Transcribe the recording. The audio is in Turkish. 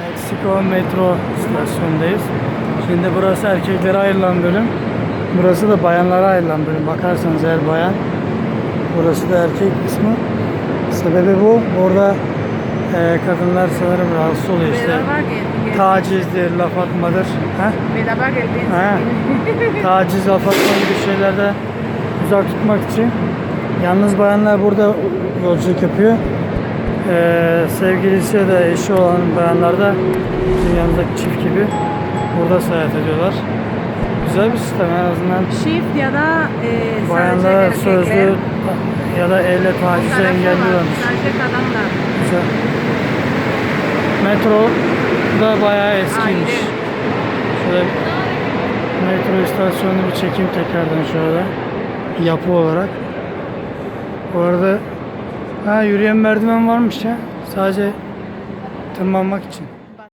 Meksiko metro istasyonundayız. Şimdi burası erkeklere ayrılan bölüm. Burası da bayanlara ayrılan bölüm. Bakarsanız eğer bayan. Burası da erkek kısmı. Sebebi bu. Burada e, kadınlar sanırım rahatsız oluyor işte. Tacizdir, laf atmadır. El Ha. Taciz, laf atma gibi şeylerden uzak tutmak için. Yalnız bayanlar burada yolculuk yapıyor. Ee, sevgilisi ya da eşi olan bayanlar da bizim yanımızdaki çift gibi burada seyahat ediyorlar. Güzel bir sistem en azından Shift ya da e, bayanlara sözlü ya da elle var, engelliyorlarmış. Sadece kadınlar. Güzel. Metro da bayağı eskiymiş. Ayrı. Şöyle metro istasyonunu bir çekeyim tekrardan şöyle. Yapı olarak. Bu arada ha, yürüyen merdiven varmış ya. Sadece tırmanmak için.